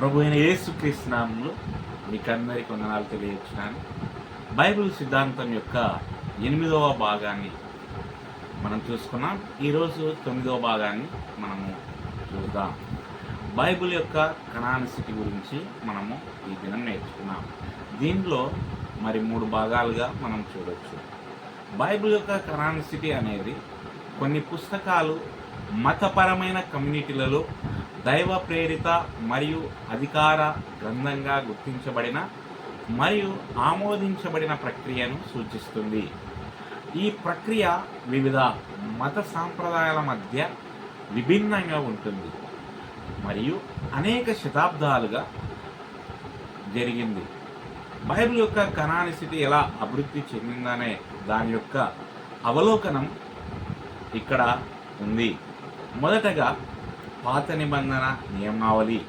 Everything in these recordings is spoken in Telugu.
ప్రభు అయిన యేసుక్రీస్తునామంలో మీకు అందరికీ వందనాలు తెలియజేస్తున్నాను. బైబిల్ సిద్ధాంతం యొక్క ఎనిమిదవ భాగాన్ని మనం చూసుకున్నాం. ఈరోజు తొమ్మిదవ భాగాన్ని మనము చూద్దాం. బైబిల్ యొక్క కణానిస్థితి గురించి మనము ఈ దినం నేర్చుకున్నాం. దీనిలో మరి మూడు భాగాలుగా మనం చూడవచ్చు బైబిల్ యొక్క కణానిస్థితి అనేది కొన్ని పుస్తకాలు మతపరమైన కమ్యూనిటీలలో దైవ ప్రేరిత మరియు అధికార గ్రంథంగా గుర్తించబడిన మరియు ఆమోదించబడిన ప్రక్రియను సూచిస్తుంది. ఈ ప్రక్రియ వివిధ మత సాంప్రదాయాల మధ్య విభిన్నంగా ఉంటుంది మరియు అనేక శతాబ్దాలుగా జరిగింది. బైబిల్ యొక్క కణానిసిటీ ఎలా అభివృద్ధి చెందిందనే దాని యొక్క అవలోకనం ఇక్కడ ఉంది. మొదటగా పాత నిబంధన నియమావళి.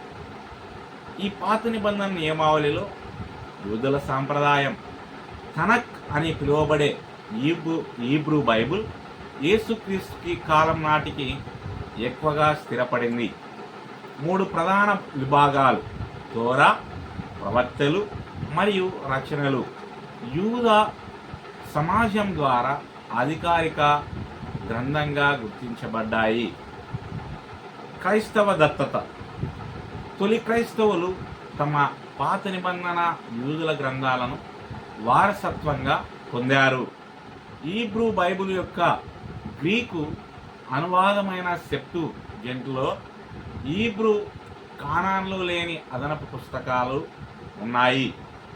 ఈ పాత నిబంధన నియమావళిలో యూదుల సాంప్రదాయం తనక్ అని పిలువబడే ఈబ్రూ ఈబ్రూ బైబుల్ యేసుక్రీస్తుకి కాలం నాటికి ఎక్కువగా స్థిరపడింది. మూడు ప్రధాన విభాగాలు తోరా ప్రవక్తలు మరియు రచనలు. యూద సమాజం ద్వారా అధికారిక గ్రంథంగా గుర్తించబడ్డాయి. క్రైస్తవ దత్తత. తొలి క్రైస్తవులు తమ పాత నిబంధన యూదుల గ్రంథాలను వారసత్వంగా పొందారు. ఈబ్రూ బైబిల్ యొక్క గ్రీకు అనువాదమైన సెప్టు జంట్లో ఈబ్రూ కాణాన్లు లేని అదనపు పుస్తకాలు ఉన్నాయి.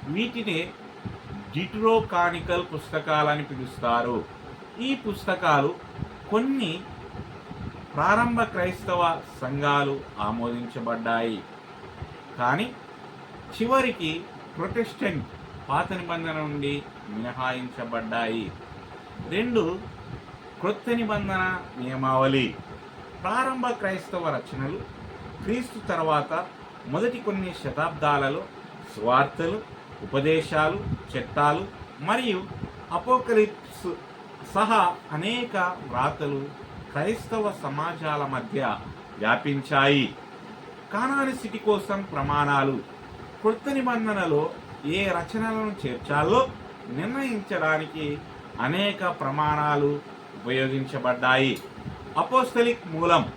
వీటిని డిట్రోకానికల్ పుస్తకాలని పిలుస్తారు. ఈ పుస్తకాలు కొన్ని ప్రారంభ క్రైస్తవ సంఘాలు ఆమోదించబడ్డాయి. కానీ చివరికి ప్రొటెస్టెంట్ పాత నిబంధన నుండి మినహాయించబడ్డాయి. రెండు క్రొత్త నిబంధన నియమావళి ప్రారంభ క్రైస్తవ రచనలు క్రీస్తు తర్వాత మొదటి కొన్ని శతాబ్దాలలో స్వార్థలు ఉపదేశాలు చట్టాలు మరియు అపోకలిప్స్ సహా అనేక వ్రాతలు క్రైస్తవ సమాజాల మధ్య వ్యాపించాయి. కానాని కానానిసిటీ కోసం ప్రమాణాలు కొత్త నిబంధనలో ఏ రచనలను చేర్చాలో నిర్ణయించడానికి అనేక ప్రమాణాలు ఉపయోగించబడ్డాయి. అపోస్తలిక్ మూలం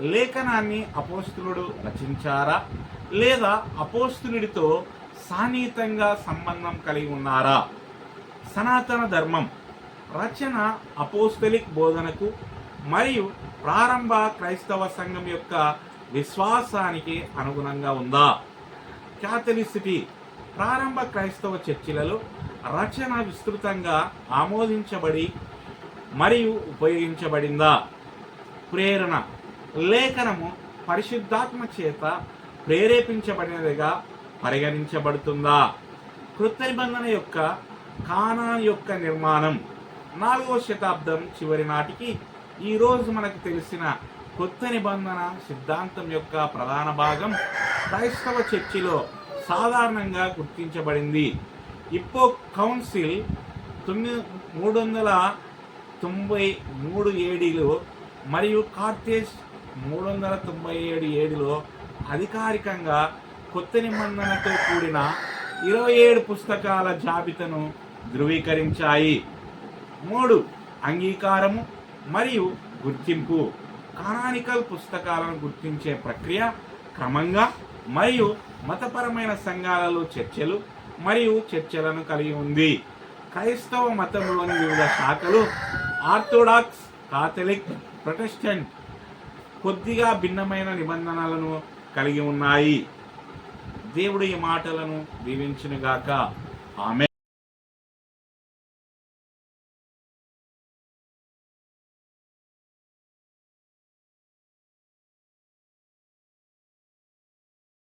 లేఖనాన్ని అపోస్తులుడు రచించారా? లేదా అపోస్తులుడితో సాన్నిహితంగా సంబంధం కలిగి ఉన్నారా? సనాతన ధర్మం రచన అపోస్తలిక్ బోధనకు మరియు ప్రారంభ క్రైస్తవ సంఘం యొక్క విశ్వాసానికి అనుగుణంగా ఉందా? క్యాథలిసిటీ ప్రారంభ క్రైస్తవ చర్చిలలో రచన విస్తృతంగా ఆమోదించబడి మరియు ఉపయోగించబడిందా? ప్రేరణ లేఖనము పరిశుద్ధాత్మ చేత ప్రేరేపించబడినదిగా పరిగణించబడుతుందా? కృత నిబంధన యొక్క కానా యొక్క నిర్మాణం నాలుగవ శతాబ్దం చివరి నాటికి ఈరోజు మనకు తెలిసిన కొత్త నిబంధన సిద్ధాంతం యొక్క ప్రధాన భాగం క్రైస్తవ చర్చిలో సాధారణంగా గుర్తించబడింది. ఇప్పో కౌన్సిల్ తొమ్మిది మూడు వందల తొంభై మూడు ఏడిలో మరియు కార్తేజ్ మూడు వందల తొంభై ఏడు ఏడులో అధికారికంగా కొత్త నిబంధనతో కూడిన ఇరవై ఏడు పుస్తకాల జాబితాను ధృవీకరించాయి. మూడు అంగీకారము మరియు గుర్తింపు. కానానికల్ పుస్తకాలను గుర్తించే ప్రక్రియ క్రమంగా మరియు మతపరమైన సంఘాలలో చర్చలు మరియు చర్చలను కలిగి ఉంది. క్రైస్తవ మతంలోని వివిధ శాఖలు ఆర్థోడాక్స్ కాథలిక్ ప్రొటెస్టెంట్ కొద్దిగా భిన్నమైన నిబంధనలను కలిగి ఉన్నాయి. దేవుడు ఈ మాటలను దీవించినగాక. ఆమె